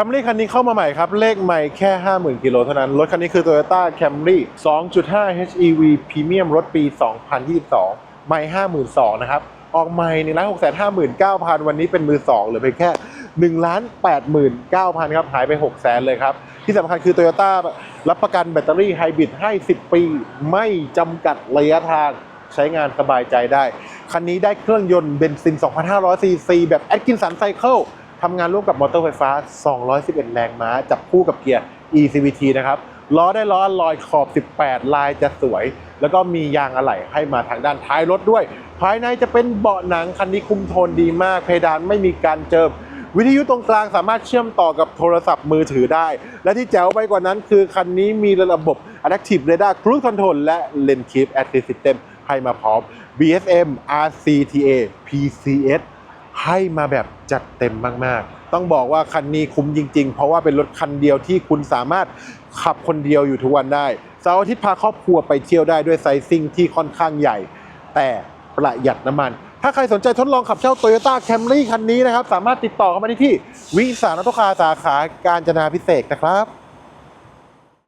Camry คันนี้เข้ามาใหม่ครับ เลขใหม่แค่ 50,000 กิโลเท่านั้น รถคันนี้คือ Toyota Camry 2.5 HEV Premium รถปี 2022 ใหม่ 52,000 นะครับ ออกใหม่1 6 5 9 0 0 0 วันนี้เป็นมือ 2 เหลือเพียงแค่ 1 8 9 0 0 0 ครับ หายไป6 0 0 0 0 เลยครับ ที่สำคัญคือ Toyota รับประกันแบตเตอรี่ไฮบริดให้ 10 ปี ไม่จำกัดระยะทางใช้งานสบายใจได้ คันนี้ได้เครื่องยนต์เบนซิน 2,500ซีซีแบบ Atkinson Cycle ทำงานร่วมกับมอเตอร์ไฟฟ้า 211 แรงม้า จับคู่กับเกียร์ ECVT นะครับล้อได้ล้อลอยขอบ 18 ลายจะสวย แล้วก็มียางอะไหล่ให้มาทางด้านท้ายรถด้วย ภายในจะเป็นเบาะหนังคันนี้คุมโทนดีมาก เพดานไม่มีการเจิม วิทยุตรงกลางสามารถเชื่อมต่อกับโทรศัพท์มือถือได้ และที่แจ๋วไปกว่านั้นคือคันนี้มีระบบ Adaptive Radar Cruise Control และ Lane Keep Assist System ให้มาพร้อม BSM RCTA PCS ให้มาแบบจัดเต็มมากๆ ต้องบอกว่าคันนี้คุ้มจริง ๆ เพราะว่าเป็นรถคันเดียวที่คุณสามารถขับคนเดียวอยู่ทุกวันได้เสาร์อาทิตย์พาครอบครัวไปเที่ยวได้ด้วยไซซิ่งที่ค่อนข้างใหญ่ แต่ประหยัดน้ำมัน ถ้าใครสนใจทดลองขับเช่า Toyota Camry คันนี้นะครับ สามารถติดต่อเข้ามาได้ที่วิสานอโตคาสาขาการจนาพิเศษนะครับ